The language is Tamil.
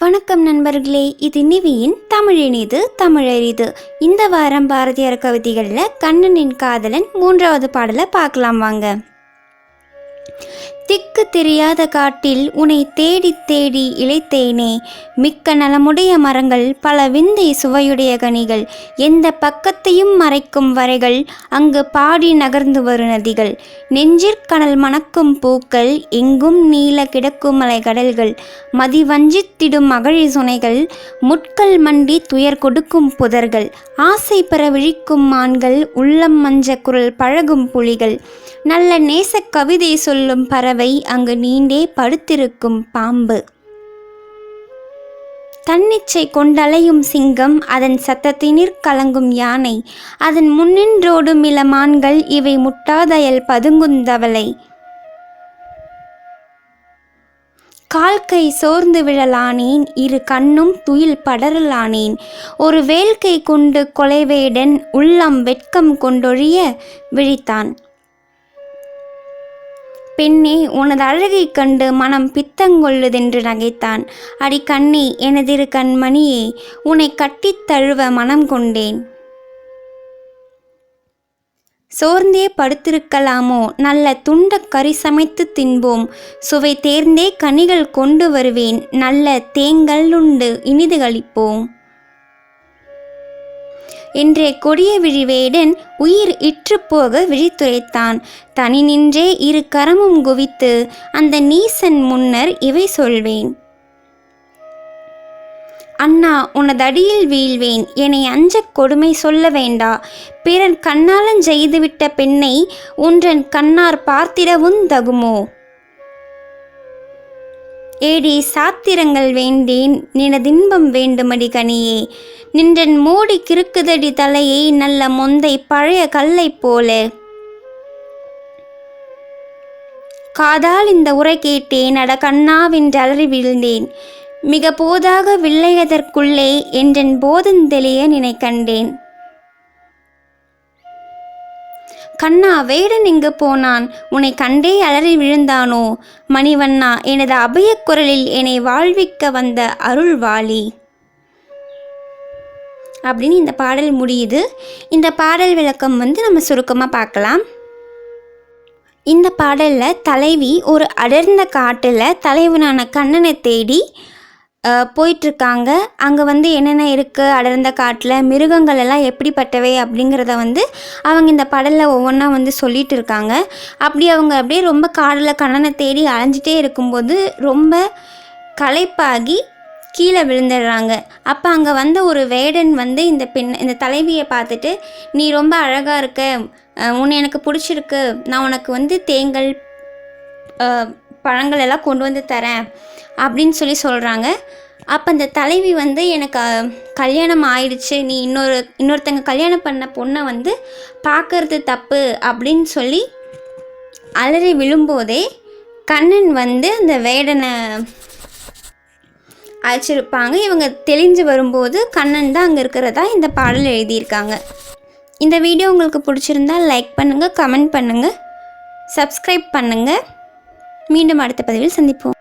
வணக்கம் நண்பர்களே இது நிவியின் தமிழினிது தமிழறிது இந்த வாரம் பாரதியார் கவிதைகளில் கண்ணனின் காதலன் மூன்றாவது பாடலை பார்க்கலாம் வாங்க. திக்கு தெரியாத காட்டில் உன்னை தேடி தேடி இழைத்தேனே. மிக்க நலமுடைய மரங்கள் பல விந்தை சுவையுடைய கனிகள் எந்த பக்கத்தையும் மறைக்கும் வரைகள் அங்கு பாடி நகர்ந்து வரும் நதிகள். நெஞ்சிற்கனல் மணக்கும் பூக்கள் எங்கும் நீல கிடக்கும் மலை கடல்கள் மதி வஞ்சித்திடும் மகளிர் சுனைகள் முட்கள் மண்டி துயர் கொடுக்கும் புதர்கள் ஆசை பெற விழிக்கும் மான்கள் உள்ளம் மஞ்ச குரல் பழகும் புலிகள். நல்ல நேச கவிதை சொல்லும் பறவை அங்கு நீண்டே படுத்திருக்கும் பாம்பு. தன்னிச்சை கொண்டலையும் சிங்கம் அதன் சத்தத்தினிற் கலங்கும் யானை. அதன் முன்னின்றோடும் இளமான்கள் இவை முட்டாதயல் பதுங்குந்தவளை. கால்கை சோர்ந்து விழலானேன் இரு கண்ணும் துயில் படரலானேன். ஒரு வேல்கை கொண்டு கொலைவேடன் உள்ளம் வெட்கம் கொண்டொழிய விழித்தான். பெண்ணே உனது அழகைக் கண்டு மனம் பித்தங்கொள்ளுதென்று நகைத்தான். அடி கண்ணே எனதிரு கண்மணியே உன்னை கட்டித் தழுவ மனம் கொண்டேன். சோர்ந்தே படுத்திருக்கலாமோ? நல்ல துண்ட கறி சமைத்து தின்போம். சுவை தேர்ந்தே கனிகள் கொண்டு வருவேன். நல்ல தேங்கல்லுண்டு இனிது கழிப்போம் என்றே கொடிய விழிவேடன் உயிர் இற்றுப்போக விழித்துரைத்தான். தனி நின்றே இரு கரமும் குவித்து அந்த நீசன் முன்னர் இவை சொல்வேன். அண்ணா உனதடியில் வீழ்வேன். என்னை அஞ்சக் கொடுமை சொல்ல வேண்டா. பிறன் கண்ணாலஞ்செய்துவிட்ட பெண்ணை உன்றன் கண்ணார் பார்த்திடவும் தகுமோ? ஏடி சாத்திரங்கள் வேண்டேன் நினதின்பம் வேண்டுமடி கனியே. நின்றன் மூடி கிறுக்குதடி தலையை நல்ல மொந்தை பழைய கல்லை போல. காதால் இந்த உரை கேட்டேன் அட கண்ணாவென்று அலறி விழுந்தேன். மிக போதாக வில்லையதற்குள்ளே என்றன் போதந்தெளிய நினை கண்டேன் கண்ணா வேடன் எங்கு போனான்? உன்னை கண்டே அலறி விழுந்தானோ? மணிவண்ணா எனது அபயக் குரலில் என்னை வாழ்விக்க வந்த அருள்வாளி. அப்படின்னு இந்த பாடல் முடியுது. இந்த பாடல் விளக்கம் வந்து நம்ம சுருக்கமாக பார்க்கலாம். இந்த பாடலில் தலைவி ஒரு அடர்ந்த காட்டில் தலைவனான கண்ணனை தேடி போயிட்டுருக்காங்க. அங்கே வந்து என்னென்ன இருக்குது அடர்ந்த காட்டில் மிருகங்கள் எல்லாம் எப்படிப்பட்டவை அப்படிங்கிறத வந்து அவங்க இந்த படலில் ஒவ்வொன்றா வந்து சொல்லிட்டு இருக்காங்க அப்படி அவங்க அப்படியே ரொம்ப காடில் கண்ணனை தேடி அலைஞ்சிட்டே இருக்கும்போது ரொம்ப களைப்பாகி கீழே விழுந்துடுறாங்க. அப்போ அங்கே வந்த ஒரு வேடன் வந்து இந்த பெண் இந்த தலைவியை பார்த்துட்டு நீ ரொம்ப அழகாக இருக்க. உன்னை எனக்கு பிடிச்சிருக்கு. நான் உனக்கு வந்து தேங்கல் பழங்கள் எல்லாம் கொண்டு வந்து தரேன். அப்படின்னு சொல்லி சொல்கிறாங்க அப்போ அந்த தலைவி வந்து எனக்கு கல்யாணம் ஆயிடுச்சு. நீ இன்னொரு இன்னொருத்தங்க கல்யாணம் பண்ண பொண்ணை வந்து பார்க்கறது தப்பு அப்படின்னு சொல்லி அலறி விழும்போதே கண்ணன் வந்து அந்த வேடனை அழைச்சிருப்பாங்க. இவங்க தெளிஞ்சு வரும்போது கண்ணன் தான் அங்கே இருக்கிறதா இந்த பாடல் எழுதியிருக்காங்க. இந்த வீடியோ உங்களுக்கு பிடிச்சிருந்தா லைக் பண்ணுங்கள் கமெண்ட் பண்ணுங்கள் சப்ஸ்கிரைப் பண்ணுங்கள் மீண்டும் அடுத்த பதிவில் சந்திப்போம்.